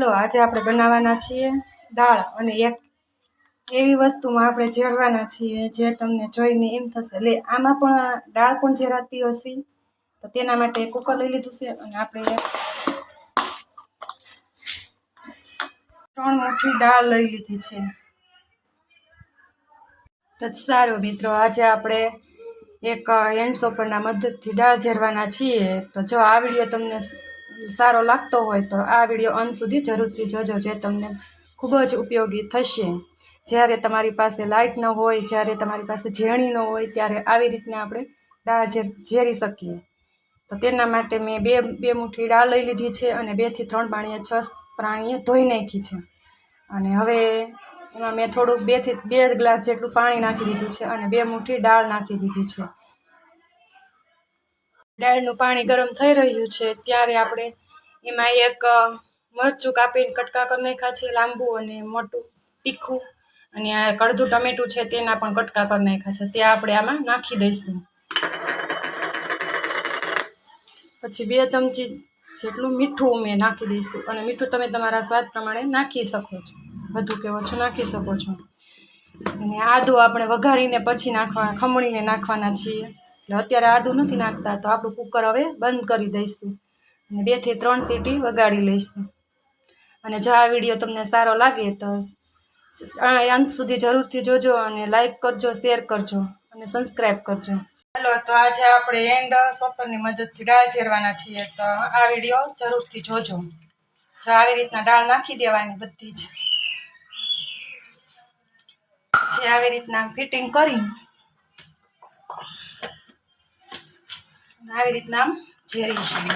હાલો, આજે આપણે બનાવવાના છીએ દાળ અને એક એવી વસ્તુમાં આપણે જેરવાના છીએ જે તમને જોઈને એમ થશે. લે, આમાં પણ દાળ પણ જેરાતી હશે. તો તેના માટે કુકર લઈ લીધું છે અને આપણે ત્રણ મુઠ્ઠી દાળ લઈ લીધી છે. તો સારું મિત્રો, આજે આપણે એક હેન્ડ સોપરના મદદથી દાળ ઝેરવાના છીએ. તો જો આ વીડિયો તમને સારો લાગતો હોય તો આ વીડિયો અંત સુધી જરૂરથી જોજો જે તમને ખૂબ જ ઉપયોગી થશે. જ્યારે તમારી પાસે લાઇટ ન હોય, જ્યારે તમારી પાસે ઝેણી ન હોય, ત્યારે આવી રીતના આપણે દાળ ઝેર- શકીએ. તો તેના માટે મેં બે બે મુઠ્ઠી દાળ લઈ લીધી છે અને બેથી ત્રણ પાણીએ છ પ્રાણીએ ધોઈ નાખી છે. અને હવે એમાં મેં થોડુંક બેથી બે ગ્લાસ જેટલું પાણી નાખી દીધું છે અને બે મુઠ્ઠી દાળ નાખી દીધી છે. દાળનું પાણી ગરમ થઈ રહ્યું છે, ત્યારે આપણે એમાં એક મરચું કાપીને કટકા કરી નાખ્યા છે, લાંબુ અને મોટું, તીખું અને આ કડધું ટમેટું છે, તેના પણ કટકા કરી નાખ્યા છે, તે આપણે આમાં નાખી દઈશું. પછી બે ચમચી જેટલું મીઠું મેં નાખી દઈશું, અને મીઠું તમે તમારા સ્વાદ પ્રમાણે નાખી શકો છો, વધુ કે ઓછું નાખી શકો છો. અને આદું આપણે વઘારીને પછી નાખવા, ખમણીને નાખવાના છીએ. એટલે અત્યારે આદું નથી નાખતા, તો આપણું કુકર હવે બંધ કરી દઈશું. અને બેથી ત્રણ સીટી વગાડી લઈશું. અને જો આ વીડિયો તમને સારો લાગે તો અંત સુધી જરૂરથી જોજો અને લાઈક કરજો શેર કરજો અને સબસ્ક્રાઈબ કરજો. ચાલો તો આજે આપણે એન્ડ સોપરની મદદથી દાળ ચેરવાના છીએ. તો આ વીડિયો જરૂરથી જોજો. તો આવી રીતના દાળ નાખી દેવાની બધી જ. આવી રીતના ફિટિંગ કરી આવી રીતના ઝેરીશું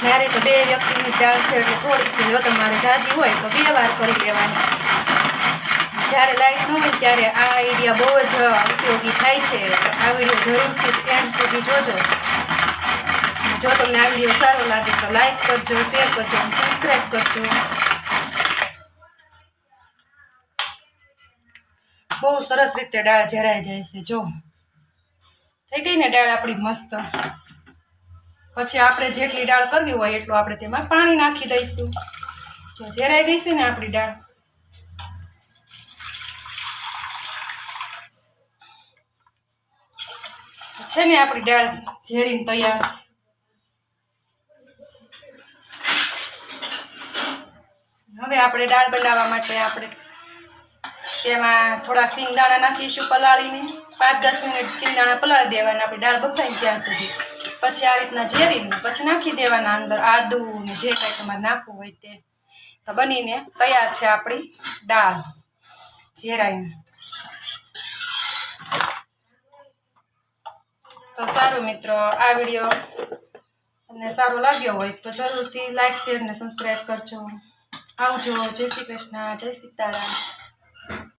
જ્યારે તો બે વ્યક્તિની દાળ છે એટલે થોડીક છે. જો તમારે જાજી હોય તો બે વાર કરી લેવાની. જ્યારે લાઈટ ન હોય ત્યારે આ આઈડિયા બહુ જ ઉપયોગી થાય છે. આ વીડિયો જરૂરથી એન્ડ સુધી જોજો. જો તમને આ વીડિયો સારો લાગે તો લાઈક કરજો શેર કરજો અને સબસ્ક્રાઈબ કરજો. બહુ સરસ રીતે દાળ જરાઈ જાય છે, જો. થઈ ગઈ ને દાળ આપણી મસ્ત. પછી આપણે જેટલી દાળ કરવી હોય એટલું આપણે તેમાં પાણી નાખી દઈશું. જો ઝેરાઈ ગઈ છે ને આપણી દાળ છે ને આપણી દાળ ઝેરીને તૈયાર. હવે આપણે દાળ બનાવવા માટે આપણે તેમાં થોડાક સિંગદાણા નાખીશું પલાળીને. પાંચ દસ મિનિટ સિંગદાણા પલાળી દેવાના. આપણે દાળ બફાઈ ત્યાં સુધી. પછી આ રીતના ઝેરીને પછી નાખી દેવાના અંદર આદુ ને જે કાંઈ તમારે નાખવું હોય તે. તો બનીને તૈયાર છે આપણી દાળ. ઝેરાઈને. તો સારું મિત્રો, આ વીડિયો તમને સારો લાગ્યો હોય તો જરૂરથી લાઈક, શેર ને સબસ્ક્રાઈબ કરજો. આવજો. જય શ્રી કૃષ્ણ. જય સીતારામ.